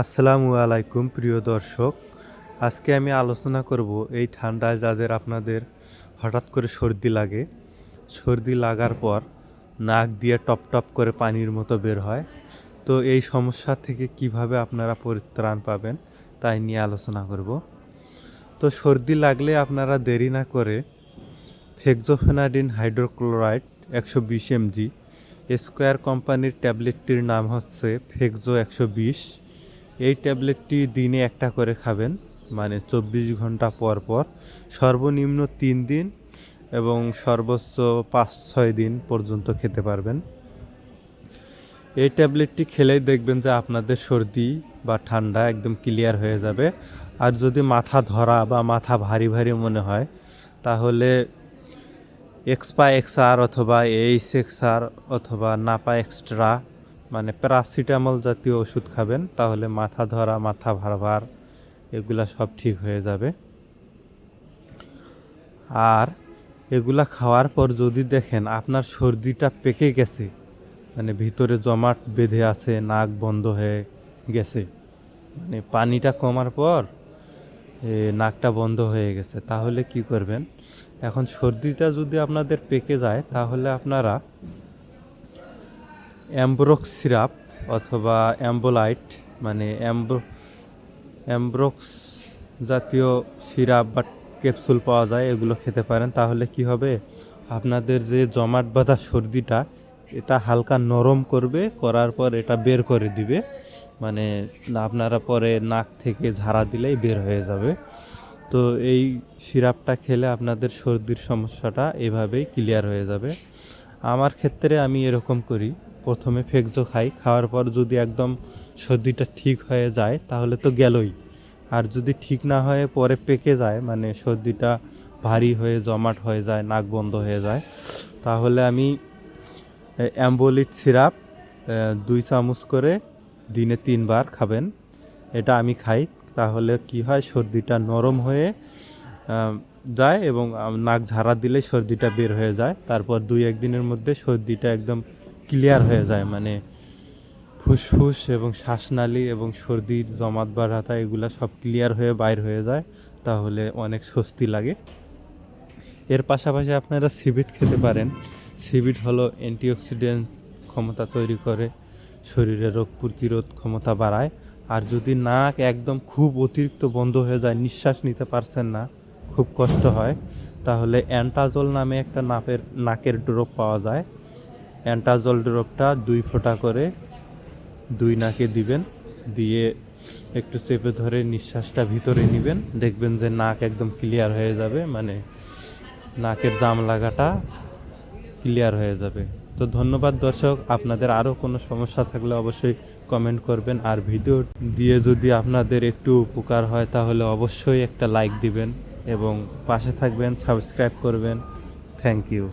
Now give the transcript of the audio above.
আসসালামু আলাইকুম, প্রিয় দর্শক। আজকে আমি আলোচনা করব এই ঠান্ডায় যাদের আপনাদের হঠাৎ করে সর্দি লাগে। সর্দি লাগার পর নাক দিয়ে টপ টপ করে পানির মতো বের হয়। তো এই সমস্যা থেকে কীভাবে আপনারা পরিত্রাণ পাবেন তাই নিয়ে আলোচনা করব। তো সর্দি লাগলে আপনারা দেরি না করে ফেক্সোফেনাডিন হাইড্রোক্লোরাইড একশো বিশ এমজি স্কোয়ার কোম্পানির ট্যাবলেটটির নাম হচ্ছে ফেক্সো একশো বিশ। এই ট্যাবলেটটি দিনে একটা করে খাবেন মানে চব্বিশ ঘণ্টা পর পর। সর্বনিম্ন তিন দিন এবং সর্বোচ্চ পাঁচ ছয় দিন পর্যন্ত খেতে পারবেন। এই ট্যাবলেটটি খেলেই দেখবেন যে আপনাদের সর্দি বা ঠান্ডা একদম ক্লিয়ার হয়ে যাবে। আর যদি মাথা ধরা বা মাথা ভারী ভারী মনে হয়, তাহলে এক্সপা এক্সআর অথবা এইচ এক্সআর অথবা নাপা এক্সট্রা মানে প্যারাসিটামল জাতীয় ওষুধ খাবেন, তাহলে মাথা ধরা, মাথা ভার ভার এগুলা সব ঠিক হয়ে যাবে। আর এগুলা খাওয়ার পর যদি দেখেন আপনার সর্দিটা পেকে গেছে মানে ভিতরে জমাট বেঁধে আছে, নাক বন্ধ হয়ে গেছে মানে পানিটা কমার পর নাকটা বন্ধ হয়ে গেছে, তাহলে কি করবেন? এখন সর্দিটা যদি আপনাদের পেকে যায়, তাহলে আপনারা অ্যাম্ব্রোক্স সিরাপ অথবা অ্যাম্বোলাইট মানে অ্যাম্ব্রো অ্যাম্ব্রোক্স জাতীয় সিরাপ বা ক্যাপসুল পাওয়া যায়, এগুলো খেতে পারেন। তাহলে কি হবে? আপনাদের যে জমাট বাঁধা সর্দিটা, এটা হালকা নরম করবে, করার পর এটা বের করে দিবে। মানে আপনারা পরে নাক থেকে ঝাড়া দিলেই বের হয়ে যাবে। তো এই সিরাপটা খেলে আপনাদের সর্দির সমস্যাটা এভাবেই ক্লিয়ার হয়ে যাবে। আমার ক্ষেত্রে আমি এরকম করি। প্রথমে ফেকজো খাই, খাওয়ার পর যদি একদম সর্দিটা ঠিক হয়ে যায়, তাহলে তো গেলই। আর যদি ঠিক না হয়ে, পরে পেকে যায় মানে সর্দিটা ভারী হয়ে, জমাট হয়ে যায়, নাক বন্ধ হয়ে যায়। তাহলে আমি অ্যাম্বোলিট সিরাপ দুই চামচ করে দিনে তিনবার খাবেন। এটা আমি খাই, তাহলে কি হয়, সর্দিটা নরম হয়ে যায় এবং নাক ঝাড়া দিলে সর্দিটা বের হয়ে যায়। তারপর দুই একদিনের মধ্যে সর্দিটা একদম ক্লিয়ার হয়ে যায় মানে ফুসফুস এবং শ্বাসনালী এবং সর্দির, জমাট বাড়াতা এগুলা সব ক্লিয়ার হয়ে বাইর হয়ে যায়, তাহলে অনেক স্বস্তি লাগে। এর পাশাপাশি আপনারা সিবিট খেতে পারেন। সিবিট হলো অ্যান্টিঅক্সিডেন্ট ক্ষমতা তৈরি করে, শরীরে রোগ প্রতিরোধ ক্ষমতা বাড়ায়। আর যদি নাক একদম খুব অতিরিক্ত বন্ধ হয়ে যায়, নিঃশ্বাস নিতে পারছেন না, খুব কষ্ট হয়, তাহলে অ্যান্টাজল নামে একটা নাপের, নাকের ড্রপ পাওয়া যায়। অ্যান্টাজল ড্রপটা দুই ফোঁটা করে দুই নাকে দিবেন, দিয়ে একটু চেপে ধরে নিঃশ্বাসটা ভিতরে নেবেন। দেখবেন যে নাক একদম ক্লিয়ার হয়ে যাবে মানে নাকের জাম লাগাটা ক্লিয়ার হয়ে যাবে। তো ধন্যবাদ দর্শক, আপনাদের আরও কোনো সমস্যা থাকলে অবশ্যই কমেন্ট করবেন। আর ভিডিও দিয়ে যদি আপনাদের একটু উপকার হয়, তাহলে অবশ্যই একটা লাইক দিবেন এবং পাশে থাকবেন সাবস্ক্রাইব করবেন। Thank you